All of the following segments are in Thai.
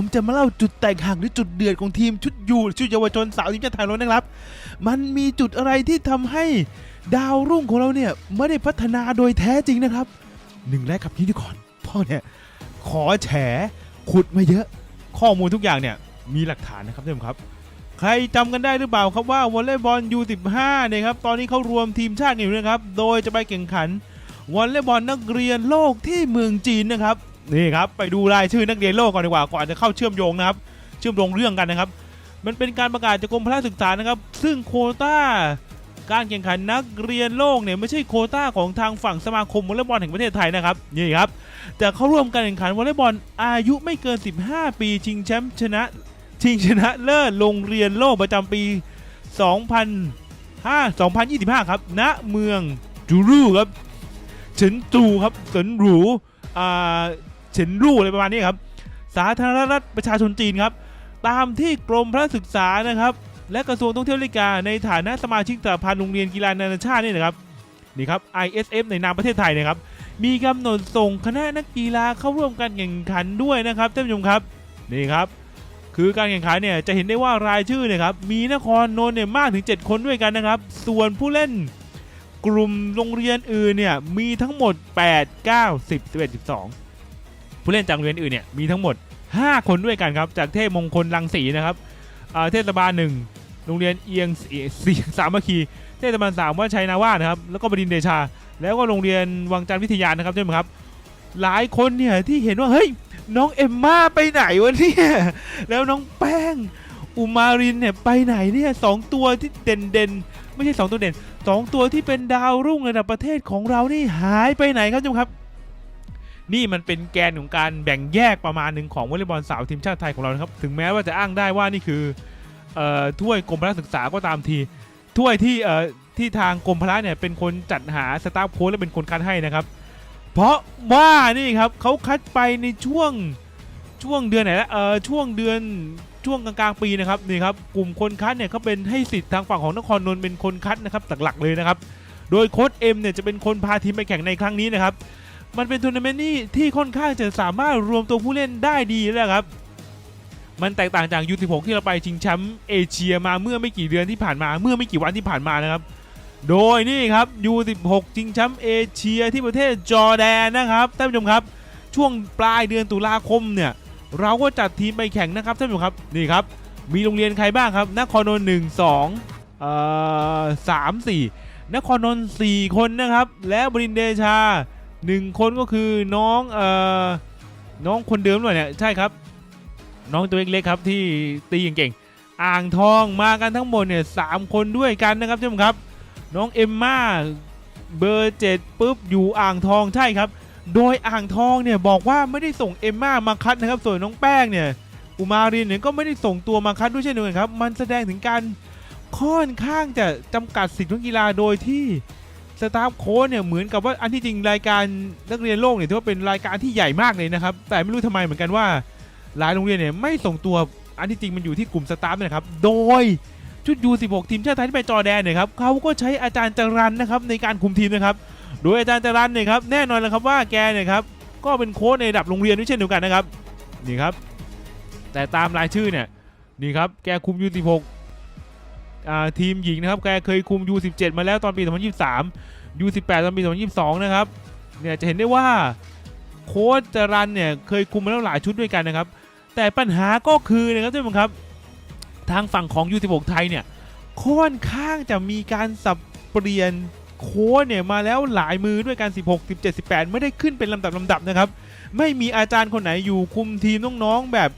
ผมจะมาเล่าจุดแตกหักหรือจุดเดือดของทีมชุดยูชุดเยาวชนสาวทีมชาติไทยเรานะครับ มันมีจุดอะไรที่ทำให้ดาวรุ่งของเราเนี่ยไม่ได้พัฒนาโดยแท้จริงนะครับหนึ่งแรกกับนี้ดีก่อนพ่อเนี่ยขอแฉขุดมาเยอะ ข้อมูลทุกอย่างเนี่ยมีหลักฐานนะครับท่านผู้ชมครับ ใครจำกันได้หรือเปล่าครับว่าวอลเลย์บอล U15 เนี่ยครับตอนนี้เขารวมทีมชาติอยู่นะครับ โดยจะไปแข่งขันวอลเลย์บอลนักเรียนโลกที่เมืองจีนนะครับ นี่ครับ ไปดูรายชื่อนักเรียนโลกก่อนดีกว่าก่อนจะเข้าเชื่อมโยงนะครับ เชื่อมโยงเรื่องกันนะครับ มันเป็นการประกาศจากกรมพละศึกษานะครับ ซึ่งโคต้าการแข่งขันนักเรียนโลกเนี่ยไม่ใช่โคต้าของทางฝั่งสมาคมวอลเลย์บอลแห่งประเทศไทยนะครับนี่ครับแต่เข้าร่วมการแข่งขันวอลเลย์บอลอายุไม่เกิน 15 ปีชิงแชมป์ชนะชิงชนะเลิศโรงเรียนโลกประจำปี 2005 2025 ครับ ณ เมืองจูรูครับเฉินจูครับเฉินหรูอ่า ฉินรูอะไรประมาณนี้ครับ สาธารณรัฐประชาชนจีนครับ ตามที่กรมพระศึกษานะครับ และกระทรวงท่องเที่ยวและกีฬาในฐานะสมาชิกสหพันธ์โรงเรียนกีฬานานาชาตินี่นะครับนี่ครับ ISF ในนามประเทศไทยนะครับ มีกำหนดส่งคณะนักกีฬาเข้าร่วมการแข่งขันด้วยนะครับท่านผู้ชมครับนี่ครับคือการแข่งขันเนี่ยจะเห็นได้ว่ารายชื่อเนี่ยครับมีนครนนท์เนี่ยมากถึง 7 คนด้วยกันนะครับ ส่วนผู้เล่นกลุ่มโรงเรียนอื่นเนี่ยมีทั้งหมด 8 9 10 11 12 ผู้เล่นจากโรงเรียนอื่นเนี่ยมีทั้งหมด 5 คนด้วยกันครับ จากเทพมงคลรังสีนะครับเทศบาลหนึ่งโรงเรียนเอียงสีสามัคคีเทศบาลสามว่าชัยนาวานะครับแล้วก็บดินเดชา แล้วก็โรงเรียนวังจันทร์วิทยานะครับท่านผู้ชมครับ หลายคนเนี่ยที่เห็นว่าเฮ้ยน้องเอมมาไปไหนวะเนี่ยแล้วน้องแป้งอุมารินเนี่ยไปไหนเนี่ยสองตัวที่เด่นเด่นไม่ใช่สองตัวเด่นสองตัวที่เป็นดาวรุ่งระดับประเทศของเรานี่หายไปไหนครับท่านผู้ชมครับ นี่มันเป็นแกนของการแบ่งแยกประมาณหนึ่งของวอลเลย์บอลสาวทีมชาติไทยของเรานะครับ ถึงแม้ว่าจะอ้างได้ว่านี่คือถ้วยกรมพละศึกษาก็ตามทีถ้วยที่ที่ทางกรมพละเนี่ยเป็นคนจัดหาสตาฟโค้ชและเป็นคนคัดให้นะครับ เพราะว่านี่ครับเขาคัดไปในช่วงช่วงเดือนไหนละเออช่วงเดือนช่วงกลางๆปีนะครับนี่ครับกลุ่มคนคัดเนี่ยเขาเป็นให้สิทธิ์ทางฝั่งของนครนนท์เป็นคนคัดนะครับหลักๆเลยนะครับ โดยโค้ชเอ็มเนี่ยจะเป็นคนพาทีมไปแข่งในครั้งนี้นะครับ มันเป็นทัวร์นาเมนต์นี่ที่ค่อนข้างจะสามารถรวมตัวผู้เล่นได้ดีแล้วครับ มันแตกต่างจากยู16ที่เราไปชิงแชมป์เอเชียมาเมื่อไม่กี่เดือนที่ผ่านมาเมื่อไม่กี่วันที่ผ่านมานะครับ โดยนี่ครับ U16 ชิงแชมป์เอเชียที่ประเทศจอร์แดนนะครับท่านผู้ชมครับ ช่วงปลายเดือนตุลาคมเนี่ยเราก็จัดทีมไปแข่งนะครับท่านผู้ชมครับนี่ครับมีโรงเรียนใครบ้างครับนครนนท์หนึ่งสองเอ่อสามสี่นครนนท์สี่คนนะครับ และบรินเดชา หนึ่งคนก็คือน้องเอ่อน้องคนเดิมหน่อยเนี่ยใช่ครับ น้องตัวเล็กๆครับที่ตีเก่งๆอ่างทองมากันทั้งหมดเนี่ยสามคนด้วยกันนะครับท่านผู้ชมครับ น้องเอมม่าเบอร์เจ็ดปุ๊บอยู่อ่างทองใช่ครับ โดยอ่างทองเนี่ยบอกว่าไม่ได้ส่งเอมม่ามาคัดนะครับ ส่วนน้องแป้งเนี่ยอุมารินเนี่ยก็ไม่ได้ส่งตัวมาคัดด้วยเช่นเดียวกันครับ มันแสดงถึงการค่อนข้างจะจำกัดสิทธิของกีฬาโดยที่ สตาฟโค้ชเนี่ยเหมือนกับว่าอันที่จริงรายการนักเรียนโลกเนี่ยถือว่าเป็นรายการที่ใหญ่มากเลยนะครับ แต่ไม่รู้ทำไมเหมือนกันว่า หลายโรงเรียนเนี่ยไม่ส่งตัวอันที่จริงมันอยู่ที่กลุ่มสตาฟเนะครับ โดยชุดยู16ทีมชาติไทยที่ไปจอแดนเนี่ยครับเขาก็ใช้อาจารย์จรันนะครับในการคุมทีมนะครับ โดยอาจารย์จรันเนี่ยครับแน่นอนเลยครับว่าแกเนี่ยครับก็เป็นโค้ชในระดับโรงเรียนด้วยเช่นเดียวกันนะครับนี่ครับ แต่ตามรายชื่อเนี่ยนี่ครับแกคุมยู16 ทีมหญิงนะครับแกเคยคุม U17 มาแล้วตอนปี 2023 U18 ตอนปี 2022 นะครับเนี่ยจะเห็นได้ว่าโค้ชจรันเนี่ยเคยคุมมาแล้วหลายชุดด้วยกันนะครับ แต่ปัญหาก็คือนะครับท่านผู้ชมครับ ทางฝั่งของ U16 ไทยเนี่ยค่อนข้างจะมีการสับเปลี่ยนโค้ชเนี่ยมาแล้วหลายมือด้วยกัน 16 17 18 ไม่ได้ขึ้นเป็นลำดับลำดับนะครับ ไม่มีอาจารย์คนไหนอยู่คุมทีมน้องๆแบบ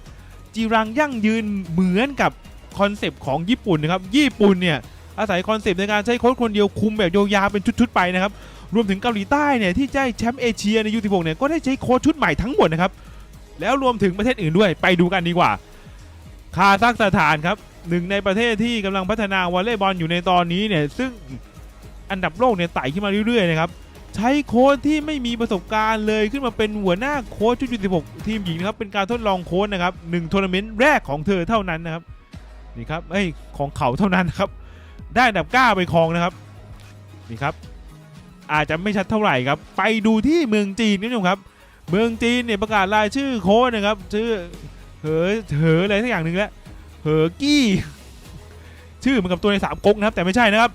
จีรังยั่งยืนเหมือนกับ คอนเซปต์ของญี่ปุ่นนะครับญี่ปุ่นเนี่ยอาศัยคอนเซปต์ในการใช้โค้ชคนเดียวคุมแบบยาวๆเป็นชุดๆไปนะครับรวมถึงเกาหลีใต้เนี่ยที่ได้แชมป์เอเชียใน U16 เนี่ยก็ได้ใช้โค้ชชุดใหม่ทั้งหมดนะครับแล้วรวมถึงประเทศอื่นด้วยไปดูกันดีกว่า คาซัคสถานครับหนึ่งในประเทศที่กำลังพัฒนาวอลเลย์บอลอยู่ในตอนนี้เนี่ยซึ่งอันดับโลกเนี่ยไต่ขึ้นมาเรื่อยๆนะครับใช้โค้ชที่ไม่มีประสบการณ์เลยขึ้นมาเป็นหัวหน้าโค้ชชุดยู16 ทีมหญิงนะครับเป็นการทดลองโค้ชนะครับหนึ่งทัวร์นาเมนต์แรกของเธอเท่านั้นนะครับ นี่ครับเอ้ยของเขาเท่านั้นครับ ได้อันดับ9ไปครองนะครับนี่ครับ อาจจะไม่ชัดเท่าไหร่ครับ ไปดูที่เมืองจีนนิดนึงครับ เมืองจีนเนี่ยประกาศรายชื่อโค้ชนะครับ ชื่อเหอเหออะไรสักอย่างหนึ่งแล้วเหอกี้ ชื่อเหมือนกับตัวในสามก๊กนะครับ แต่ไม่ใช่นะครับ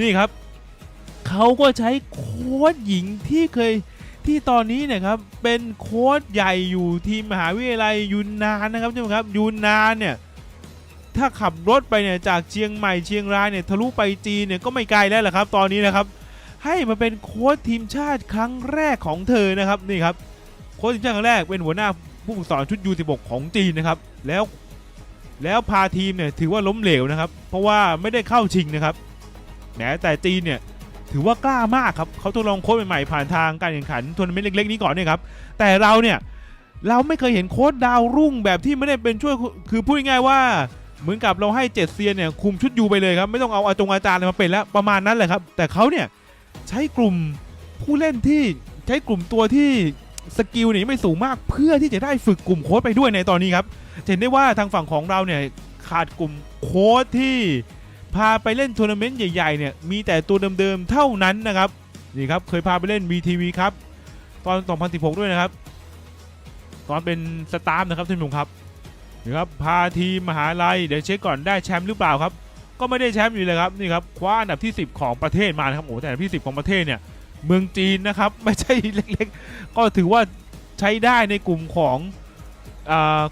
นี่ครับเขาก็ใช้โค้ชหญิงที่เคยที่ตอนนี้เนี่ยครับเป็นโค้ชใหญ่อยู่ทีมมหาวิทยาลัยยูนนานนะครับท่านผู้ชมครับยูนนานเนี่ย ถ้าขับรถไปเนี่ยจากเชียงใหม่เชียงรายเนี่ยทะลุไปจีนเนี่ยก็ไม่ไกลแล้วแหละครับ ตอนนี้นะครับ ให้มาเป็นโค้ชทีมชาติครั้งแรกของเธอนะครับนี่ครับโค้ชทีมชาติครั้งแรกเป็นหัวหน้าผู้ฝึกสอนชุด U16 ของจีนนะครับ แล้วแล้วพาทีมเนี่ยถือว่าล้มเหลวนะครับ เพราะว่าไม่ได้เข้าชิงนะครับแหมแต่จีนเนี่ยถือว่ากล้ามากครับเขาทดลองโค้ชใหม่ๆผ่านทางการแข่งขันทัวร์นาเมนต์เล็กๆนี้ก่อนเนี่ยครับแต่เราเนี่ยเราไม่เคยเห็นโค้ชดาวรุ่งแบบที่ไม่ได้เป็นช่วยคือพูดง่ายๆว่า เหมือนกับเราให้เจ็ดเซียนเนี่ยคุมชุดยูไปเลยครับไม่ต้องเอาอาจงอาจารย์อะไรมาเป็นแล้วประมาณนั้นแหละครับ แต่เขาเนี่ยใช้กลุ่มผู้เล่นที่ใช้กลุ่มตัวที่สกิลเนี่ยไม่สูงมากเพื่อที่จะได้ฝึกกลุ่มโค้ชไปด้วยในตอนนี้ครับเห็นได้ว่าทางฝั่งของเราเนี่ยขาดกลุ่มโค้ชที่พาไปเล่นทัวร์นาเมนต์ใหญ่ๆเนี่ยมีแต่ตัวเดิมๆเท่านั้นนะครับนี่ครับเคยพาไปเล่น BTV ครับตอน 2016 ด้วยนะครับ ตอนเป็นสตาฟนะครับท่านผู้ชมครับ นะครับพาทีมมหาลัยเดี๋ยวเช็คก่อนได้แชมป์หรือเปล่าครับ ก็ไม่ได้แชมป์อยู่เลยครับนี่ครับคว้าอันดับที่ 10 ของประเทศมานะครับโอ้แต่อันดับที่ 10 ของประเทศเนี่ยเมืองจีนนะครับไม่ใช่เล็กๆ ก็ถือว่าใช้ได้ในกลุ่มของ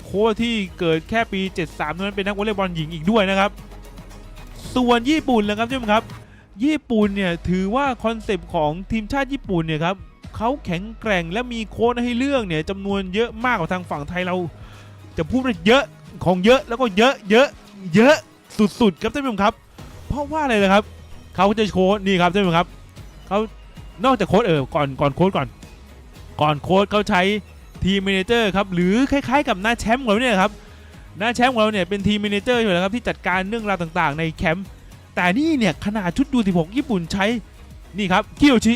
โค้ชที่เกิดแค่ปี 73นั้นเป็นนักวอลเลย์บอลหญิงอีกด้วยนะครับ ส่วนญี่ปุ่นนะครับท่านผู้ชมครับ ญี่ปุ่นเนี่ยถือว่าคอนเซปต์ของทีมชาติญี่ปุ่นเนี่ยครับเขาแข็งแกร่งและมีโค้ชให้เลือกเนี่ยจำนวนเยอะมากกว่าทางฝั่งไทยเรา จะพูดว่าเยอะของเยอะแล้วก็เยอะเยอะเยอะสุดๆครับท่านผู้ชมครับ เพราะว่าอะไรนะครับเขาจะโค้ดนี่ครับท่านผู้ชมครับเขานอกจากโค้ดเออก่อนก่อนโค้ดก่อน ก่อนโค้ดเขาใช้ทีมเมเนเจอร์ครับหรือคล้ายๆ กับหน้าแชมป์ของเราเนี่ยครับหน้าแชมป์ของเราเนี่ยเป็นทีมเมเนเจอร์อยู่แล้วครับที่จัดการเรื่องราวต่างๆ ในแคมป์แต่นี่เนี่ยขนาดชุดยู16ญี่ปุ่นใช้นี่ครับคิโยชิ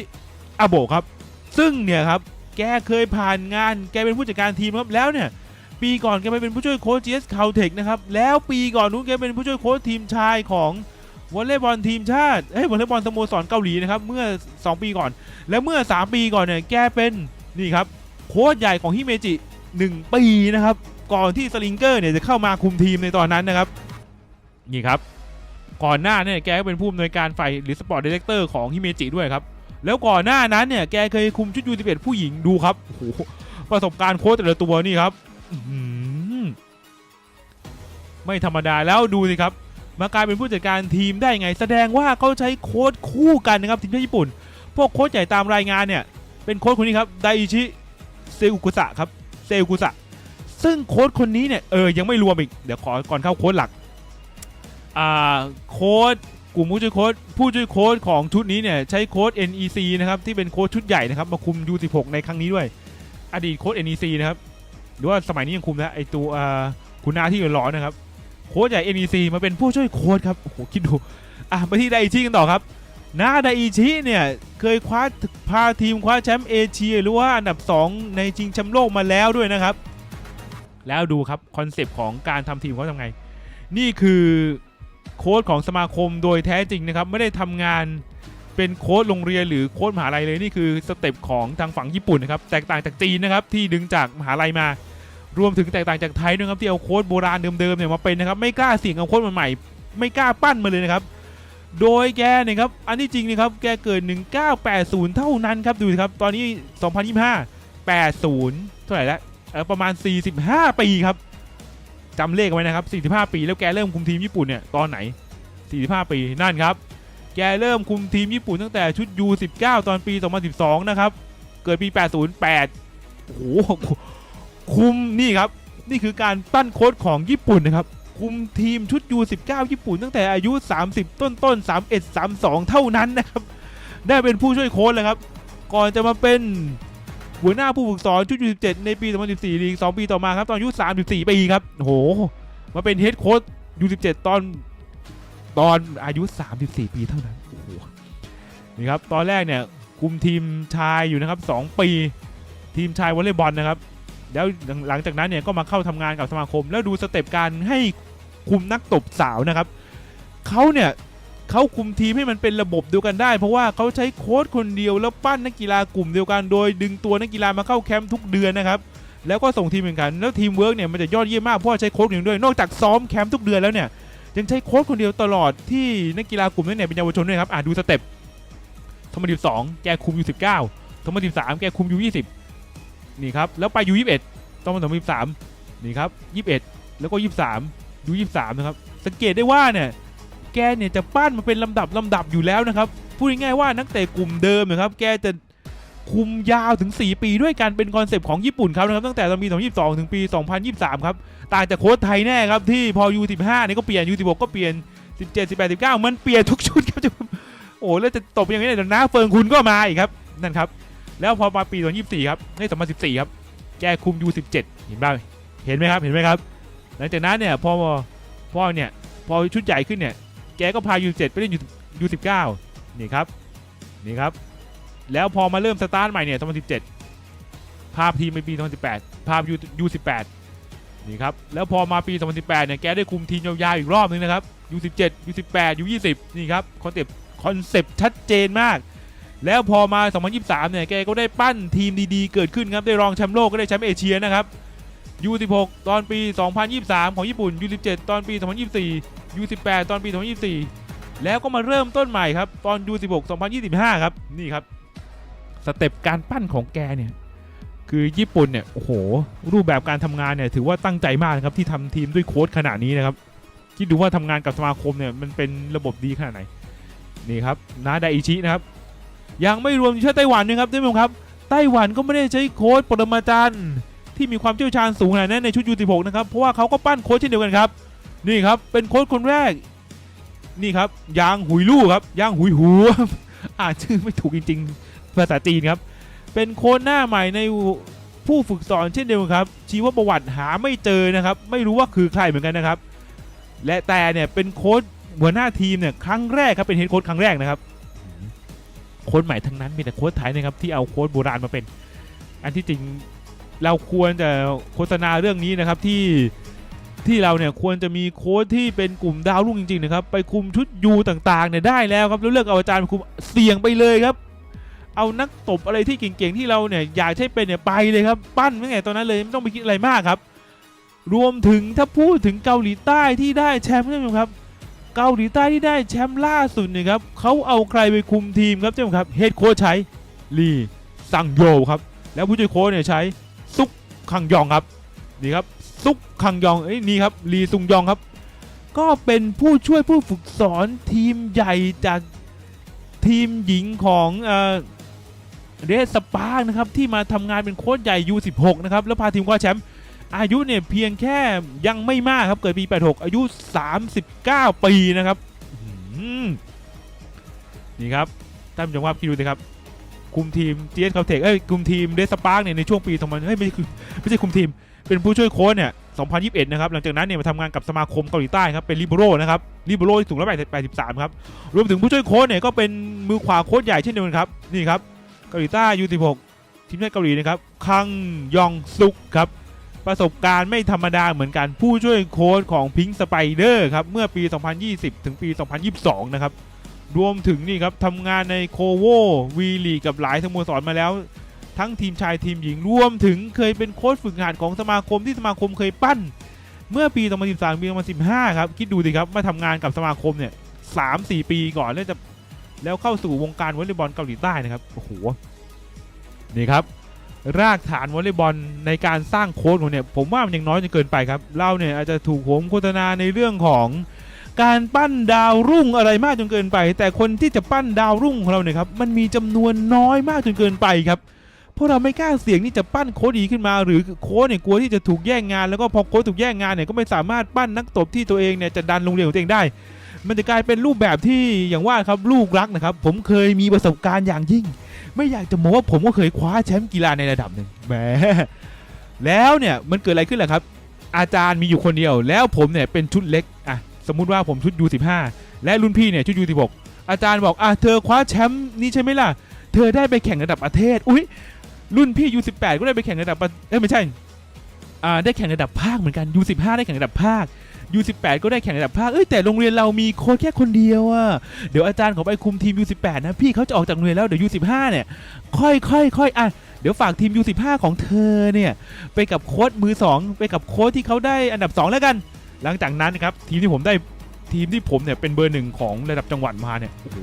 อาโบครับ ซึ่งเนี่ยครับแกเคยผ่านงานแกเป็นผู้จัดการทีมครับแล้วเนี่ย ปีก่อนแกไปเป็นผู้ช่วยโค้ช GS Caltech นะครับ แล้วปีก่อนนู้นแกเป็นผู้ช่วยโค้ชทีมชายของวอลเลย์บอลทีมชาติเอ้ยวอลเลย์บอลสโมสรเกาหลีนะครับ เมื่อ 2 ปีก่อน และเมื่อ 3 ปีก่อนเนี่ยแกเป็นนี่ครับโค้ชใหญ่ของฮิเมจิ 1 ปีนะครับ ก่อนที่สลิงเกอร์เนี่ยจะเข้ามาคุมทีมในตอนนั้นนะครับ นี่ครับ ก่อนหน้าเนี่ยแกก็เป็นผู้อำนวยการฝ่ายหรือสปอร์ตดีเลกเตอร์ของฮิเมจิด้วยครับ แล้วก่อนหน้านั้นเนี่ยแกเคยคุมชุดยู11ผู้หญิงดูครับโอ้โหประสบการณ์โค้ชแต่ละตัวนี่ครับ ไม่ธรรมดาแล้วดูสิครับ มากลายเป็นผู้จัดการทีมได้ไง แสดงว่าเขาใช้โค้ดคู่กันนะครับทีมชาติญี่ปุ่น พวกโค้ชใหญ่ตามรายงานเนี่ย เป็นโค้ชคนนี้ครับไดอิชิเซอุกุสะครับเซอุกุสะซึ่งโค้ชคนนี้เนี่ยเออยังไม่รวมอีกเดี๋ยวขอก่อนเข้าโค้ชหลักอ่าโค้ชกลุ่มผู้ช่วยโค้ชผู้ช่วยโค้ชของชุดนี้เนี่ยใช้โค้ช NEC นะครับที่เป็นโค้ชชุดใหญ่นะครับมาคุม U16 ในครั้งนี้ด้วย อดีตโค้ช NEC นะครับ หรือว่าสมัยนี้ยังคุมนะไอตัวคุณนาที่อยู่หล่อนะครับโค้ชใหญ่ NEC มาเป็นผู้ช่วยโค้ชครับโอ้โหคิดดูอะมาที่ไดอิชิกันต่อครับนาไดอิชิเนี่ยเคยคว้าพาทีมคว้าแชมป์เอเชียหรือว่าอันดับ 2 ในชิงแชมป์โลกมาแล้วด้วยนะครับ แล้วดูครับคอนเซปต์ของการทำทีมเขาทำไง นี่คือโค้ชของสมาคมโดยแท้จริงนะครับ ไม่ได้ทำงานเป็นโค้ชโรงเรียนหรือโค้ชมหาลัยเลยนี่คือสเต็ปของทางฝั่งญี่ปุ่นนะครับ แตกต่างจากจีนนะครับที่ดึงจากมหาลัยมา รวมถึงแตกต่างจากไทยด้วยครับที่เอาโค้ดโบราณเดิมๆเนี่ยมาเป็นนะครับไม่กล้าเสี่ยงเอาโค้ดใหม่ๆไม่กล้าปั้นมาเลยนะครับโดยแกเนี่ยครับอันที่จริงนะครับแกเกิด 1980 เท่านั้นครับดูสิครับตอนนี้ 2025 80 เท่าไหร่ล้วเออประมาณ 45 ปีครับจำเลขไว้นะครับ 45 ปี แล้วแกเริ่มคุมทีมญี่ปุ่นเนี่ยตอนไหน 45 ปีนั่นครับ แกเริ่มคุมทีมญี่ปุ่นตั้งแต่ชุด U19 ตอนปี 2012 นะครับ เกิดปี 808 โอ้โห คุมนี่ครับ นี่คือการปั้นโค้ดของญี่ปุ่นนะครับ คุมทีมชุด U19 ญี่ปุ่นตั้งแต่อายุ 30 ต้นต้น31 32 เท่านั้นนะครับ ได้เป็นผู้ช่วยโค้ชเลยครับ ก่อนจะมาเป็นหัวหน้าผู้ฝึกสอนชุด U17 ในปี 2014ลีก2ปีต่อมาครับ ตอนอายุ 34 ปีครับโอ้โห มาเป็นเฮดโค้ช U17 ตอนตอนอายุ 34 ปีเท่านั้นโอ้โหนี่ครับ ตอนแรกเนี่ยคุมทีมชายอยู่นะครับ 2 ปี ทีมชายวอลเลย์บอลนะครับ แล้วหลังจากนั้นเนี่ยก็มาเข้าทำงานกับสมาคม แล้วดูสเต็ปการให้คุมนักตบสาวนะครับเขาเนี่ยเขาคุมทีมให้มันเป็นระบบเดียวกันได้ เพราะว่าเขาใช้โค้ชคนเดียวแล้วปั้นนักกีฬากลุ่มเดียวกันโดยดึงตัวนักกีฬามาเข้าแคมป์ทุกเดือนนะครับแล้วก็ส่งทีมแข่งขันแล้วทีมเวิร์กเนี่ยมันจะยอดเยี่ยมมากเพราะว่าใช้โค้ชคนเดียวด้วย นอกจากซ้อมแคมป์ทุกเดือนแล้วเนี่ยยังใช้โค้ชคนเดียวตลอดที่นักกีฬากลุ่มนั้นเนี่ยเป็นเยาวชนด้วยครับอะดูสเต็ปทอมดิบสองแกคุมอยู่สิบเก้าทอมดิบสามแกคุมอยู่ยี่สิบ นี่ครับแล้วไปยูยี่สิบเอ็ดตอมดิบสามนี่ครับยี่สิบเอ็ดแล้วก็ยี่สิบสามยูยี่สิบสามนะครับสังเกตได้ว่าเนี่ยแกเนี่ยจะปั้นมาเป็นลำดับลำดับอยู่แล้วนะครับพูดง่ายๆว่านักเตะกลุ่มเดิมนะครับแกจะคุมยาวถึง 4 ปีด้วยกันเป็นคอนเซปต์ของญี่ปุ่นเขานะครับตั้งแต่ตอนปี 2022 ถึงปี 2023 ครับต่างจากโค้ชไทยแน่ครับที่พอ U15 เนี่ยก็เปลี่ยน U16 ก็เปลี่ยน 17 18 19 มันเปลี่ยนทุกชุดครับโอ้แล้วจะตบอย่างนี้เดี๋ยวนะเฟิงคุณก็มาอีกครับนั่นครับ แล้วพอมาปี 2024 ครับใน 2014 ครับ แกคุม U17 เห็นบ้างเห็นไหมครับ เห็นไหมครับ หลังจากนั้นเนี่ยพอพอเนี่ย พอชุดใหญ่ขึ้นเนี่ย แกก็พา U7 ไปเล่น U19 นี่ครับ นี่ครับ แล้วพอมาเริ่มสตาร์ทใหม่เนี่ย 2017ภาพทีมในปี 2018ภาพ U U18 นี่ครับ แล้วพอมาปี 2018 เนี่ย แกได้คุมทีมยาวๆอีกรอบนึงนะครับ U17 U18 U20 นี่ครับ คอนเซปต์ คอนเซปต์ชัดเจนมาก แล้วพอมา 2023 เนี่ย แกก็ได้ปั้นทีมดีๆ เกิดขึ้นครับ ได้รองแชมป์โลกก็ได้แชมป์เอเชียนะครับ U16 ตอนปี 2023 ของญี่ปุ่น U17 ตอนปี 2024 U18 ตอนปี 2024 แล้วก็มาเริ่มต้นใหม่ครับ ตอน U16 2025 ครับ นี่ครับ สเต็ปการปั้นของแกเนี่ย คือญี่ปุ่นเนี่ย โอ้โห รูปแบบการทำงานเนี่ย ถือว่าตั้งใจมากนะครับที่ทำทีมด้วยโค้ชขนาดนี้นะครับ คิดดูว่าทำงานกับสมาคมเนี่ย มันเป็นระบบดีขนาดไหน นี่ครับ นาไดอิชินะครับ ยังไม่รวมทีมชาติไต้หวันนะครับท่านผู้ชมครับ ไต้หวันก็ไม่ได้ใช้โค้ชปรมาจารย์ที่มีความเชี่ยวชาญสูงขนาดนั้นในชุดยู16นะครับ เพราะว่าเขาก็ปั้นโค้ชเช่นเดียวกันครับ นี่ครับ เป็นโค้ชคนแรก นี่ครับ ยางหุยลู่ครับ ยางหุยหูอ่านชื่อไม่ถูกจริง ๆ ภาษาจีนครับ เป็นโค้ชหน้าใหม่ในผู้ฝึกสอนเช่นเดียวกันครับ ชีวประวัติหาไม่เจอนะครับ ไม่รู้ว่าคือใครเหมือนกันนะครับ และแต่เนี่ยเป็นโค้ชหัวหน้าทีมเนี่ยครั้งแรกครับเป็นเฮดโค้ชครั้งแรกนะครับ โค้ชใหม่ทั้งนั้นมีแต่โค้ชไทยนะครับที่เอาโค้ชโบราณมาเป็น อันที่จริงเราควรจะโฆษณาเรื่องนี้นะครับที่ที่เราเนี่ยควรจะมีโค้ชที่เป็นกลุ่มดาวรุ่งจริงๆนะครับไปคุมชุดยูต่างๆเนี่ยได้แล้วครับแล้วเลือกเอาอาจารย์คุมเสี่ยงไปเลยครับ เอานักตบอะไรที่เก่งๆที่เราเนี่ยอยากใช้เป็นเนี่ยไปเลยครับปั้นไม่ไงตอนนั้นเลยไม่ต้องไปคิดอะไรมากครับ รวมถึงถ้าพูดถึงเกาหลีใต้ที่ได้แชมป์ใช่ไหมครับ เกาหลีใต้ที่ได้แชมป์ล่าสุดเนี่ยครับเขาเอาใครไปคุมทีมครับเจ้าครับเฮดโค้ชใช้ลีซังโยครับแล้วผู้ช่วยโค้ชเนี่ยใช้ซุกคังยองครับนี่ครับซุกคังยองเอ้ยนี่ครับลีซุงยองครับ ก็เป็นผู้ช่วยผู้ฝึกสอนทีมใหญ่จากทีมหญิงของเอ่อเรสปาร์กนะครับที่มาทำงานเป็นโค้ชใหญ่ U16 นะครับแล้วพาทีมคว้าแชมป์ อายุเนี่ยเพียงแค่ยังไม่มากครับเกิดปี 86 อายุ 39 ปีนะครับนี่ครับท่านผู้ชมครับคิดดูสิครับ คุมทีม GS c a l t e c h เอ้ยคุมทีมเดสปาร์กเนี่ยในช่วงปี2000เฮ้ยไม่ใช่ไม่ใช่คุมทีม เป็นผู้ช่วยโค้ชเนี่ย 2021 นะครับ หลังจากนั้นเนี่ยมาทำงานกับสมาคมเกาหลีใต้ครับเป็นลิเบโรนะครับลิเบโรที่สูง183ครับ รวมถึงผู้ช่วยโค้ชเนี่ยก็เป็นมือขวาโค้ชใหญ่เช่นเดียวกันครับนี่ครับเกาหลีใต้ U16 ทีมชาติเกาหลีนะครับคังยองซุกครับ ประสบการณ์ไม่ธรรมดาเหมือนกันผู้ช่วยโค้ชของพิงสไปเดอร์ครับ เมื่อปี 2020 ถึงปี 2022 นะครับ รวมถึงนี่ครับทำงานในโคโววีลีกับหลายสโมสรมาแล้ว ทั้งทีมชายทีมหญิงรวมถึงเคยเป็นโค้ชฝึกงานของสมาคมที่สมาคมเคยปั้น เมื่อปี 2013 ปี 2015 ครับ คิดดูสิครับมาทำงานกับสมาคมเนี่ย 3-4 ปีก่อนแล้วจะแล้วเข้าสู่วงการวอลเลย์บอลเกาหลีใต้นะครับโอ้โหนี่ครับ รากฐานวอลเลย์บอลในการสร้างโค้ชของเนี่ยผมว่ามันยังน้อยจนเกินไปครับเราเนี่ยอาจจะถูกผมโฆษณาในเรื่องของการปั้นดาวรุ่งอะไรมากจนเกินไป แต่คนที่จะปั้นดาวรุ่งของเราเนี่ยครับมันมีจำนวนน้อยมากจนเกินไปครับเพราะเราไม่กล้าเสี่ยงที่จะปั้นโค้ดดีขึ้นมา หรือโค้ดเนี่ยกลัวที่จะถูกแย่งงาน แล้วก็พอโค้ดถูกแย่งงานเนี่ยก็ไม่สามารถปั้นนักตบที่ตัวเองเนี่ยจะดันโรงเรียนของตัวเองได้ มันจะกลายเป็นรูปแบบที่อย่างว่าครับลูกรักนะครับ ผมเคยมีประสบการณ์อย่างยิ่ง ไม่อยากจะโม้ว่าผมก็เคยคว้าแชมป์กีฬาในระดับหนึ่งแหมแล้วเนี่ยมันเกิดอะไรขึ้นล่ะครับ อาจารย์มีอยู่คนเดียว แล้วผมเนี่ยเป็นชุดเล็กอะสมมุติว่าผมชุด U15 และรุ่นพี่เนี่ยชุด U16 อาจารย์บอกอะเธอคว้าแชมป์นี่ใช่ไหมล่ะ เธอได้ไปแข่งระดับประเทศอุ้ยรุ่นพี่ U18 ก็ได้ไปแข่งระดับปะเอ้ไม่ใช่อ่าได้แข่งระดับภาคเหมือนกัน U15 ได้แข่งระดับภาค U18 ก็ได้แข่งระดับภาคเอ้ยแต่โรงเรียนเรามีโค้ชแค่คนเดียวอะเดี๋ยวอาจารย์ขอไปคุมทีม U18 นะพี่เขาจะออกจากโรงเรียนแล้วเดี๋ยว U15 เนี่ยค่อยค่อยค่อยอะเดี๋ยวฝากทีม U15 ของเธอเนี่ยไปกับโค้ชมือ 2 ไปกับโค้ชที่เขาได้อันดับ 2 แล้วกัน หลังจากนั้นนะครับทีมที่ผมได้ทีมที่ผมเนี่ยเป็นเบอร์หนึ่งของระดับจังหวัดมาเนี่ยโอ้โห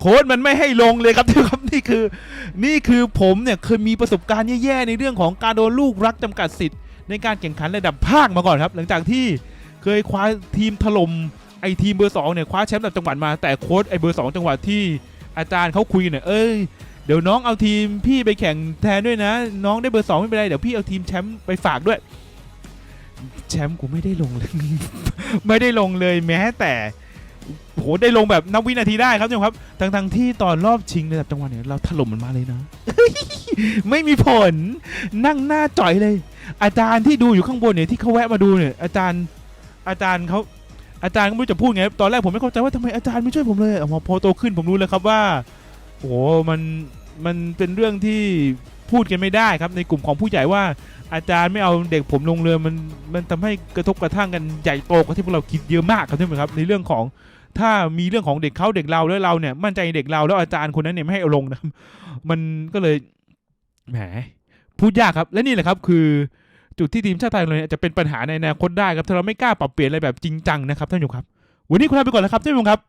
โค้ชมันไม่ให้ลงเลยครับทุกครับนี่คือ นี่คือผมเนี่ยเคยมีประสบการณ์แย่ๆในเรื่องของการโดนลูกรักจำกัดสิทธิ์ในการแข่งขันระดับภาคมาก่อนครับ หลังจากที่ เคยคว้าทีมถล่มไอทีมเบอร์สองเนี่ยคว้าแชมป์ระดับจังหวัดมาแต่โค้ชไอเบอร์สองจังหวัดที่อาจารย์เขาคุยเนี่ยเอ้ยเดี๋ยวน้องเอาทีมพี่ไปแข่งแทนด้วยนะ น้องได้เบอร์สองไม่เป็นไรเดี๋ยวพี่เอาทีมแชมป์ไปฝากด้วยแชมป์กูไม่ได้ลงเลย ไม่ได้ลงเลยแม้แต่โหได้ลงแบบนับวินาทีได้ครับทุกคนครับทั้งทั้งๆที่ตอนรอบชิงระดับจังหวัดเนี่ยเราถล่มมันมาเลยนะ ไม่มีผลนั่งหน้าจ่อยเลย อาจารย์ที่ดูอยู่ข้างบนเนี่ยที่เขาแวะมาดูเนี่ยอาจารย์ อาจารย์เขาอาจารย์ก็ไม่รู้จะพูดไงตอนแรกผมไม่เข้าใจว่าทำไมอาจารย์ไม่ช่วยผมเลยอะพอพอโตขึ้นผมรู้เลยครับว่าโอ้โหมันมันเป็นเรื่องที่พูดกันไม่ได้ครับในกลุ่มของผู้ใหญ่ว่า อาจารย์ไม่เอาเด็กผมลงเรือมันมันทำให้กระทบกระทั่งกันใหญ่โตกว่าที่พวกเราคิดเยอะมากครับท่านผู้ชมครับในเรื่องของถ้ามีเรื่องของเด็กเขาเด็กเราแล้วเราเนี่ยมั่นใจในเด็กเราแล้วอาจารย์คนนั้นเนี่ยไม่ให้เอาลงนะมันก็เลยแหมพูดยากครับและนี่แหละครับคือ จุดที่ทีมชาติไทยเราเนี่ยจะเป็นปัญหาในอนาคตได้ครับถ้าเราไม่กล้าปรับเปลี่ยนอะไรแบบจริงจังนะครับท่านผู้ชมครับ วันนี้คุณลาไปก่อนแล้วครับท่านผู้ชมครับ